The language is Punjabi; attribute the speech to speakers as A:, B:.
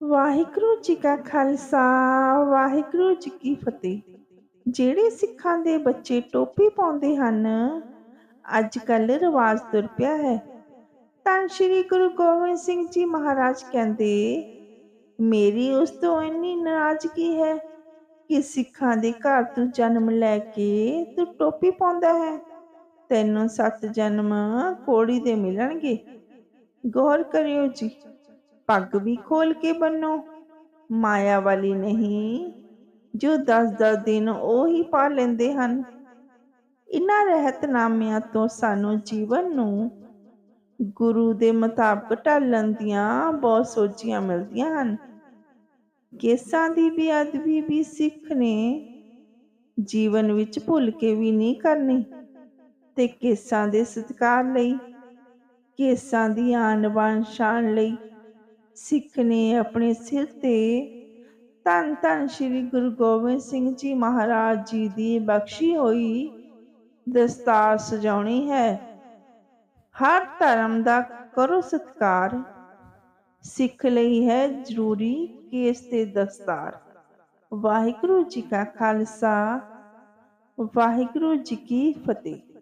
A: ਵਾਹਿਗੁਰੂ ਜੀ ਕਾ ਖਾਲਸਾ, ਵਾਹਿਗੁਰੂ ਜੀ ਕੀ ਫਤਿਹ। ਜਿਹੜੇ ਸਿੱਖਾਂ ਦੇ ਬੱਚੇ ਟੋਪੀ ਪਾਉਂਦੇ ਹਨ ਅੱਜ ਕੱਲ ਰਿਵਾਜ ਤੁਰ ਪਿਆ ਹੈ। ਤਾਂ ਸ੍ਰੀ ਗੁਰੂ ਗੋਬਿੰਦ ਸਿੰਘ ਜੀ ਮਹਾਰਾਜ ਕਹਿੰਦੇ, ਮੇਰੀ ਉਸ ਤੋਂ ਇੰਨੀ ਨਾਰਾਜ਼ਗੀ ਹੈ ਕਿ ਸਿੱਖਾਂ ਦੇ ਘਰ ਤੂੰ ਜਨਮ ਲੈ ਕੇ ਤੂੰ ਟੋਪੀ ਪਾਉਂਦਾ ਹੈ। ਤੈਨੂੰ ਸੱਤ ਜਨਮ ਕੋੜੀ ਦੇ ਮਿਲਣਗੇ। ਗੌਰ ਕਰਿਓ ਜੀ ਪੱਗ ਵੀ ਖੋਲ ਕੇ ਬੰਨੋ। ਮਾਇਆ ਵਾਲੀ ਨਹੀਂ, ਜੋ 10-10 ਦਿਨ ਉਹ ਹੀ ਪਾ ਲੈਂਦੇ ਹਨ। ਇਨ੍ਹਾਂ ਰਹਿਤਨਾਮਿਆਂ ਤੋਂ ਸਾਨੂੰ ਜੀਵਨ ਨੂੰ ਗੁਰੂ ਦੇ ਮੁਤਾਬਕ ਢਾਲਣ ਦੀਆਂ ਬਹੁਤ ਸੋਚੀਆਂ ਮਿਲਦੀਆਂ ਹਨ। ਕੇਸਾਂ ਦੀ ਬੇਅਦਬੀ ਵੀ ਸਿੱਖ ਨੇ, ਜੀਵਨ ਵਿੱਚ ਭੁੱਲ ਕੇ ਵੀ ਨਹੀਂ ਕਰਨੀ। ਤੇ ਕੇਸਾਂ ਦੇ ਸਤਿਕਾਰ ਲਈ, ਕੇਸਾਂ ਦੀ ਆਨ ਬਾਨ ਸ਼ਾਨ ਲਈ ਸਿੱਖ ਨੇ ਆਪਣੇ ਸਿਰ ਤੇ ਧੰਨ ਧੰਨ ਸ੍ਰੀ ਗੁਰੂ ਗੋਬਿੰਦ ਸਿੰਘ ਜੀ ਮਹਾਰਾਜ ਜੀ ਦੀ ਬਖਸ਼ੀ ਹੋਈ ਦਸਤਾਰ ਸਜਾਉਣੀ ਹੈ। ਹਰ ਧਰਮ ਦਾ ਕਰੋ ਸਤਕਾਰ, ਸਿੱਖ ਲਈ ਹੈ ਜ਼ਰੂਰੀ ਕੇਸ ਤੇ ਦਸਤਾਰ। ਵਾਹਿਗੁਰੂ ਜੀ ਕਾ ਖਾਲਸਾ, ਵਾਹਿਗੁਰੂ ਜੀ ਕੀ ਫਤਿਹ।